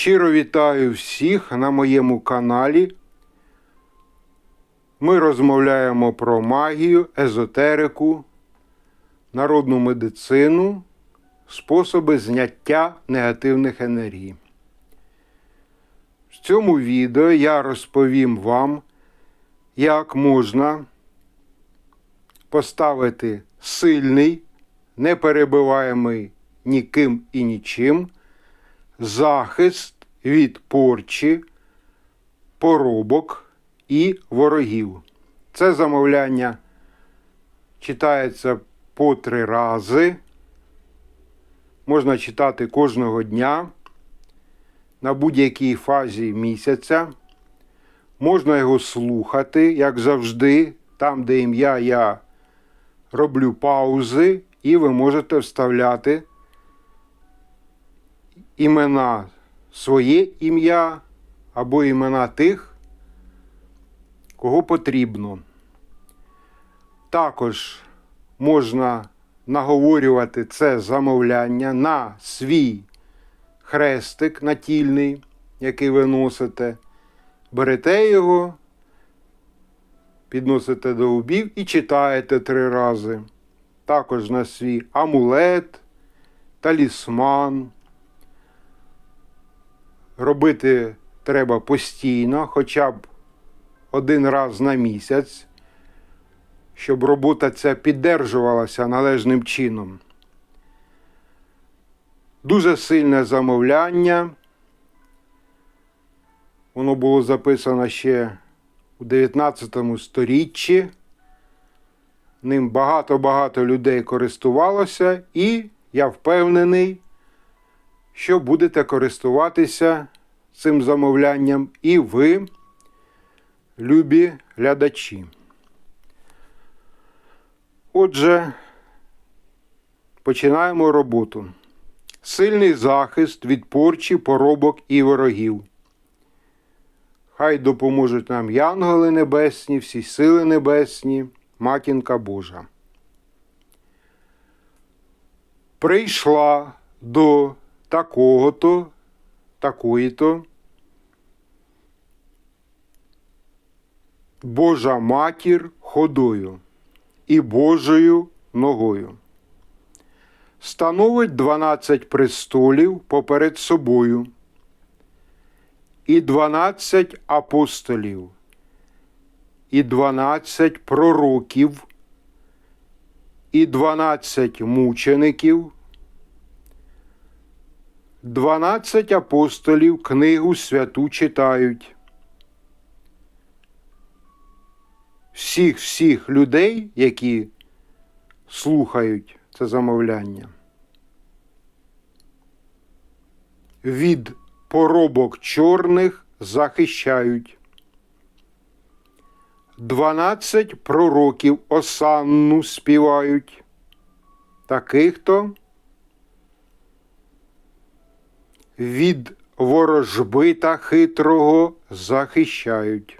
Щиро вітаю всіх на моєму каналі. Ми розмовляємо про магію, езотерику, народну медицину, способи зняття негативних енергій. В цьому відео я розповім вам, як можна поставити сильний, неперебиваємий ніким і нічим захист від порчі, поробок і ворогів. Це замовляння читається по три рази. Можна читати кожного дня на будь-якій фазі місяця. Можна його слухати, як завжди, там, де ім'я я роблю паузи, і ви можете вставляти імена своє ім'я або імена тих, кого потрібно. Також можна наговорювати це замовляння на свій хрестик натільний, який ви носите. Берете його, підносите до лбів і читаєте три рази. Також на свій амулет, талісман. Робити треба постійно, хоча б один раз на місяць, щоб робота ця піддержувалася належним чином. Дуже сильне замовляння. Воно було записано ще у 19 сторіччі. Ним багато-багато людей користувалося, і я впевнений, що будете користуватися цим замовлянням і ви, любі глядачі. Отже, починаємо роботу. Сильний захист від порчі, поробок і ворогів. Хай допоможуть нам янголи небесні, всі сили небесні, матінка Божа. Прийшла до такого-то, такої-то. Божа матір ходою і Божою ногою. Становить 12 престолів поперед собою і 12 апостолів, і 12 пророків, і 12 мучеників. Дванадцять апостолів книгу святу читають. Всіх всіх людей, які слухають це замовляння. Від поробок чорних захищають. Дванадцять пророків осанну співають. Таких то від ворожби та хитрого захищають.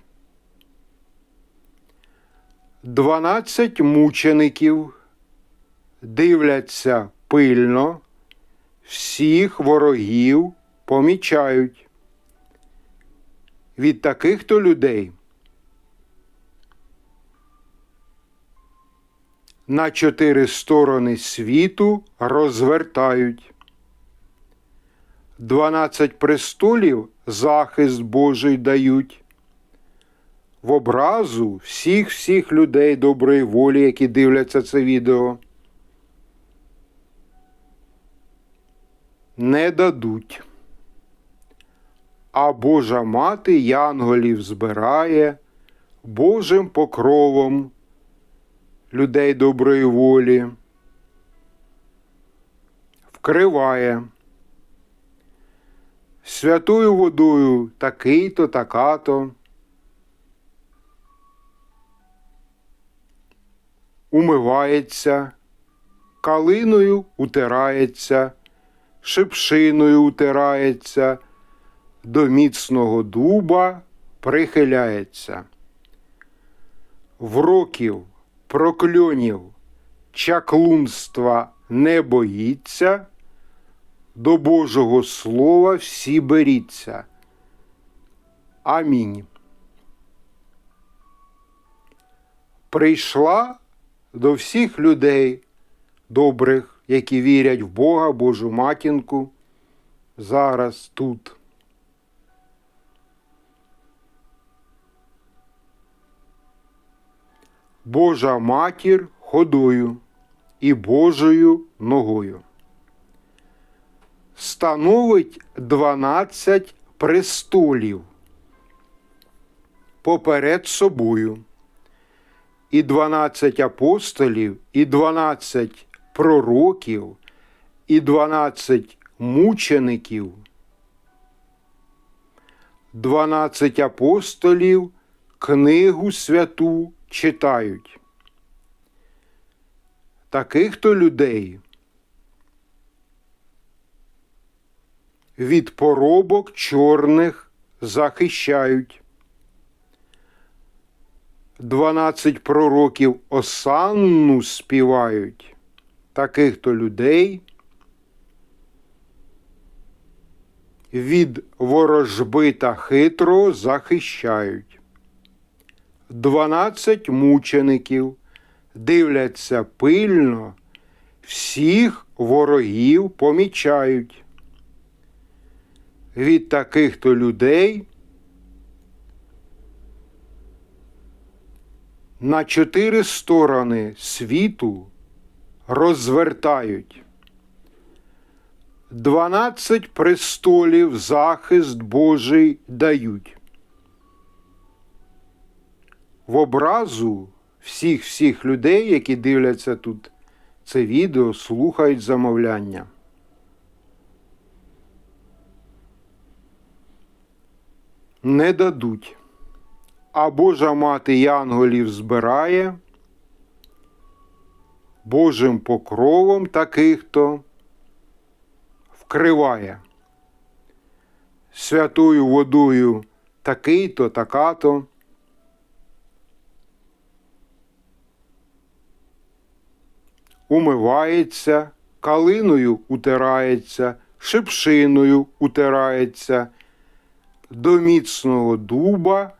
Дванадцять мучеників дивляться пильно, всіх ворогів помічають. Від таких то людей на чотири сторони світу розвертають. Дванадцять престолів захист Божий дають. В образу всіх всіх людей доброї волі, які дивляться це відео. Не дадуть. А Божа мати янголів збирає Божим покровом людей доброї волі, вкриває святою водою такий-то, така-то. Умивається, калиною утирається, шипшиною утирається, до міцного дуба прихиляється. Вроків, прокльонів, чаклунства не боїться, До Божого Слова всі беріться. Амінь. Прийшла до всіх людей добрих, які вірять в Бога, Божу матінку, зараз тут. Божа матір ходою і Божою ногою. Становить дванадцять престолів поперед собою, і дванадцять апостолів, і дванадцять пророків, і дванадцять мучеників. Дванадцять апостолів книгу святу читають. Таких то людей від поробок чорних захищають. Дванадцять пророків осанну співають. Таких то людей від ворожби та хитро захищають. Дванадцять мучеників дивляться пильно, всіх ворогів помічають. Від таких то людей на чотири сторони світу розвертають. Дванадцять престолів захист Божий дають. В образу всіх всіх людей, які дивляться тут це відео, слухають замовляння. Не дадуть. А Божа мати янголів збирає Божим покровом таких то вкриває святою водою такий-то, така-то. Умивається, калиною утирається, шипшиною утирається, до міцного дуба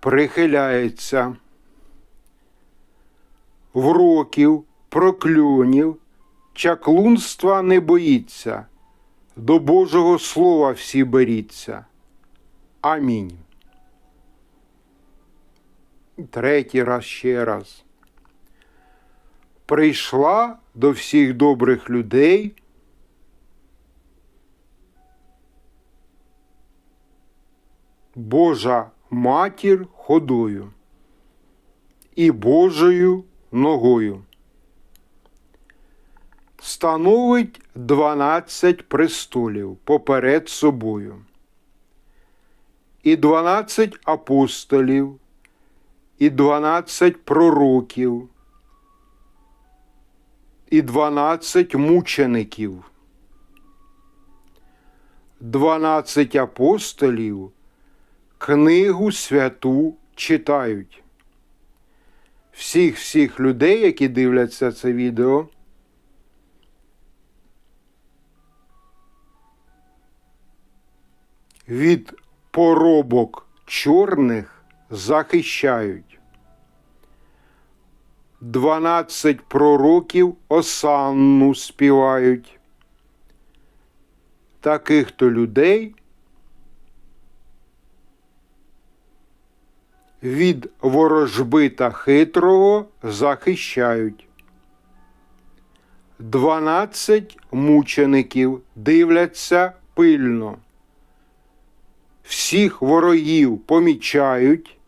прихиляється. Вроків, прокльонів, чаклунства не боїться, до Божого Слова всі беріться. Амінь. Третій раз ще раз. Прийшла до всіх добрих людей. Божа матір ходою і Божою ногою. Становить дванадцять престолів поперед собою, і дванадцять апостолів, і дванадцять пророків, і дванадцять мучеників. Дванадцять апостолів книгу святу читають. Всіх всіх людей, які дивляться це відео. Від поробок чорних захищають. Дванадцять пророків осанну співають. Таких то людей від ворожби та хитрого захищають. Дванадцять мучеників дивляться пильно. Всіх ворогів помічають.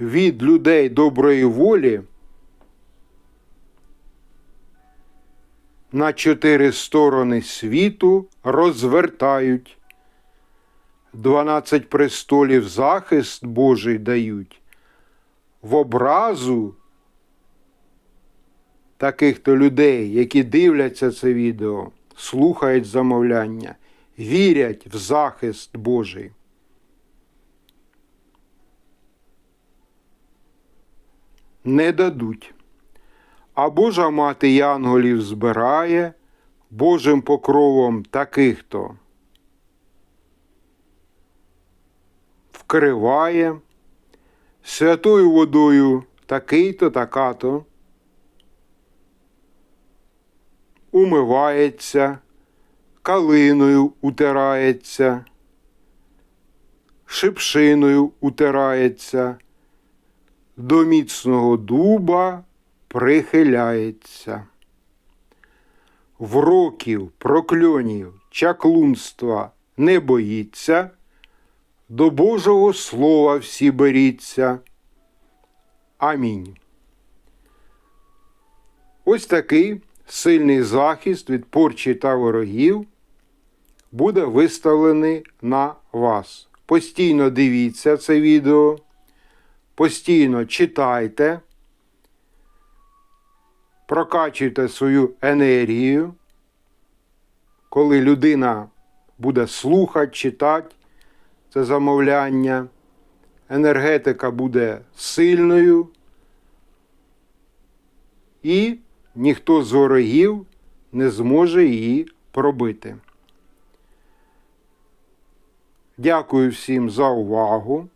Від людей доброї волі на чотири сторони світу розвертають. Дванадцять престолів захист Божий дають, в образу таких то людей, які дивляться це відео, слухають замовляння, вірять в захист Божий. Не дадуть. А Божа мати янголів збирає Божим покровом таких-то вкриває святою водою такий-то, така-то, умивається, калиною утирається, шипшиною утирається, до міцного дуба прихиляється. Вроків, прокльонів, чаклунства не боїться, до Божого Слова всі беріться. Амінь. Ось такий сильний захист від порчі та ворогів буде виставлений на вас. Постійно дивіться це відео, постійно читайте, прокачуйте свою енергію. Коли людина буде слухати, читати це замовляння, енергетика буде сильною, і ніхто з ворогів не зможе її пробити. Дякую всім за увагу.